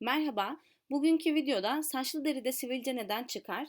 Merhaba, bugünkü videoda saçlı deride sivilce neden çıkar,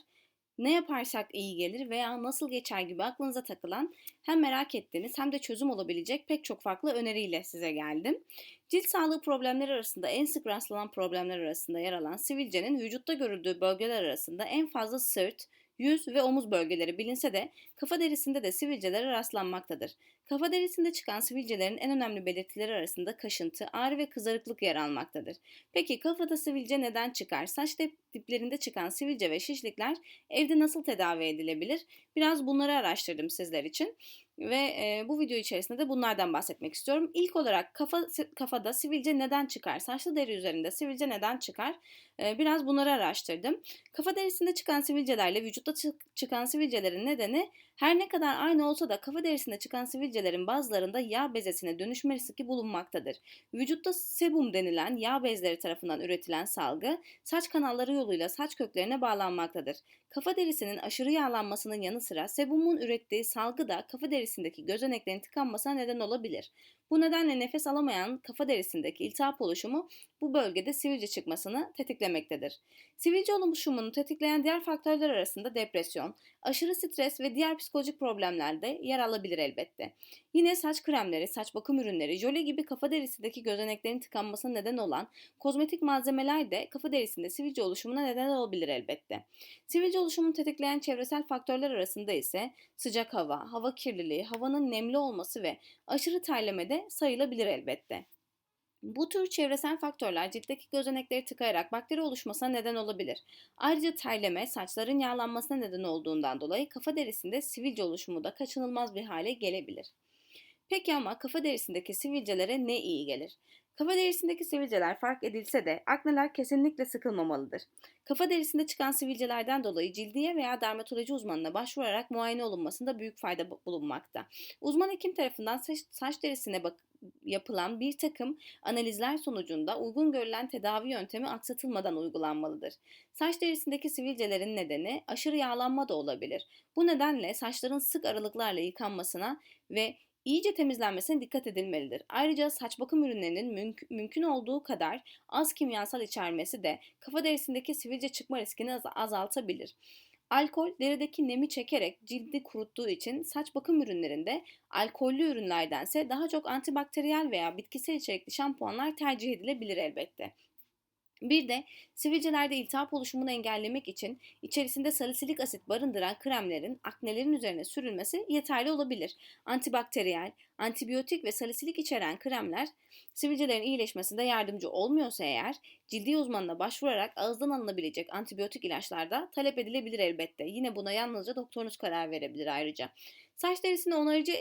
ne yaparsak iyi gelir veya nasıl geçer gibi aklınıza takılan hem merak ettiğiniz hem de çözüm olabilecek pek çok farklı öneriyle size geldim. Cilt sağlığı problemleri arasında en sık rastlanan problemler arasında yer alan sivilcenin vücutta görüldüğü bölgeler arasında en fazla sırt, yüz ve omuz bölgeleri bilinse de kafa derisinde de sivilcelere rastlanmaktadır. Kafa derisinde çıkan sivilcelerin en önemli belirtileri arasında kaşıntı, ağrı ve kızarıklık yer almaktadır. Peki kafada sivilce neden çıkar? Saç diplerinde çıkan sivilce ve şişlikler evde nasıl tedavi edilebilir? Biraz bunları araştırdım sizler için ve e, bu video içerisinde de bunlardan bahsetmek istiyorum. İlk olarak kafa kafada sivilce neden çıkar? Saçlı deri üzerinde sivilce neden çıkar? E, biraz bunları araştırdım. Kafa derisinde çıkan sivilcelerle vücutta çıkan sivilcelerin nedeni her ne kadar aynı olsa da kafa derisinde çıkan sivilcelerin bazılarında yağ bezesine dönüşme riski bulunmaktadır. Vücutta sebum denilen yağ bezleri tarafından üretilen salgı saç kanalları yoluyla saç köklerine bağlanmaktadır. Kafa derisinin aşırı yağlanmasının yanı sıra sebumun ürettiği salgı da kafa derisindeki gözeneklerin tıkanmasına neden olabilir. Bu nedenle nefes alamayan kafa derisindeki iltihap oluşumu bu bölgede sivilce çıkmasını tetiklemektedir. Sivilce oluşumunu tetikleyen diğer faktörler arasında depresyon, aşırı stres ve diğer psikolojik problemler de yer alabilir elbette. Yine saç kremleri, saç bakım ürünleri, jöle gibi kafa derisindeki gözeneklerin tıkanmasına neden olan kozmetik malzemeler de kafa derisinde sivilce oluşumuna neden olabilir elbette. Sivilce oluşumunu tetikleyen çevresel faktörler arasında ise sıcak hava, hava kirliliği, havanın nemli olması ve aşırı terleme sayılabilir elbette. Bu tür çevresel faktörler ciltteki gözenekleri tıkayarak bakteri oluşmasına neden olabilir. Ayrıca terleme saçların yağlanmasına neden olduğundan dolayı kafa derisinde sivilce oluşumu da kaçınılmaz bir hale gelebilir. Peki ama kafa derisindeki sivilcelere ne iyi gelir? Kafa derisindeki sivilceler fark edilse de akneler kesinlikle sıkılmamalıdır. Kafa derisinde çıkan sivilcelerden dolayı cildiye veya dermatoloji uzmanına başvurarak muayene olunmasında büyük fayda bulunmakta. Uzman hekim tarafından saç, saç derisine bak yapılan bir takım analizler sonucunda uygun görülen tedavi yöntemi aksatılmadan uygulanmalıdır. Saç derisindeki sivilcelerin nedeni aşırı yağlanma da olabilir. Bu nedenle saçların sık aralıklarla yıkanmasına ve iyice temizlenmesine dikkat edilmelidir. Ayrıca saç bakım ürünlerinin mümk- mümkün olduğu kadar az kimyasal içermesi de kafa derisindeki sivilce çıkma riskini az- azaltabilir. Alkol derideki nemi çekerek cildi kuruttuğu için saç bakım ürünlerinde alkollü ürünlerdense daha çok antibakteriyel veya bitkisel içerikli şampuanlar tercih edilebilir elbette. Bir de sivilcelerde iltihap oluşumunu engellemek için içerisinde salisilik asit barındıran kremlerin aknelerin üzerine sürülmesi yeterli olabilir. Antibakteriyel, antibiyotik ve salisilik içeren kremler sivilcelerin iyileşmesinde yardımcı olmuyorsa eğer cildi uzmanına başvurarak ağızdan alınabilecek antibiyotik ilaçlar da talep edilebilir elbette. Yine buna yalnızca doktorunuz karar verebilir ayrıca. Saç derisine onarıcı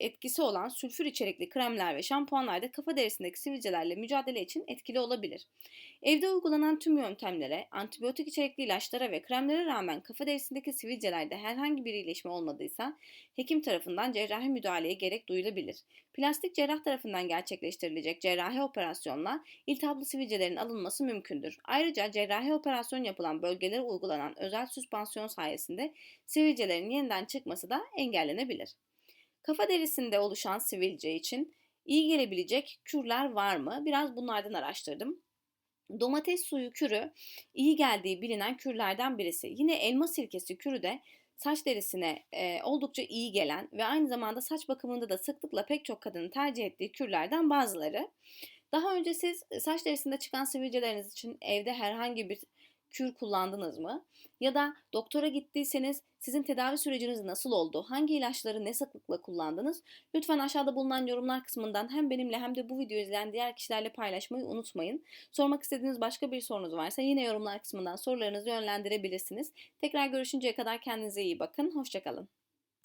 etkisi olan sülfür içerikli kremler ve şampuanlar da kafa derisindeki sivilcelerle mücadele için etkili olabilir. Evde uygulanan tüm yöntemlere, antibiyotik içerikli ilaçlara ve kremlere rağmen kafa derisindeki sivilcelerde herhangi bir iyileşme olmadıysa hekim tarafından cerrahi müdahaleye gerek duyulabilir. Plastik cerrah tarafından gerçekleştirilecek cerrahi operasyonla iltihaplı sivilcelerin alınması mümkündür. Ayrıca cerrahi operasyon yapılan bölgelere uygulanan özel süspansiyon sayesinde sivilcelerin yeniden çıkması da engellenebilir. Kafa derisinde oluşan sivilce için iyi gelebilecek kürler var mı? Biraz bunlardan araştırdım. Domates suyu kürü iyi geldiği bilinen kürlerden birisi. Yine elma sirkesi kürü de saç derisine e, oldukça iyi gelen ve aynı zamanda saç bakımında da sıklıkla pek çok kadının tercih ettiği kürlerden bazıları. Daha önce siz saç derisinde çıkan sivilceleriniz için evde herhangi bir kür kullandınız mı? Ya da doktora gittiyseniz sizin tedavi süreciniz nasıl oldu? Hangi ilaçları ne sıklıkla kullandınız? Lütfen aşağıda bulunan yorumlar kısmından hem benimle hem de bu videoyu izleyen diğer kişilerle paylaşmayı unutmayın. Sormak istediğiniz başka bir sorunuz varsa yine yorumlar kısmından sorularınızı yönlendirebilirsiniz. Tekrar görüşünceye kadar kendinize iyi bakın. Hoşçakalın.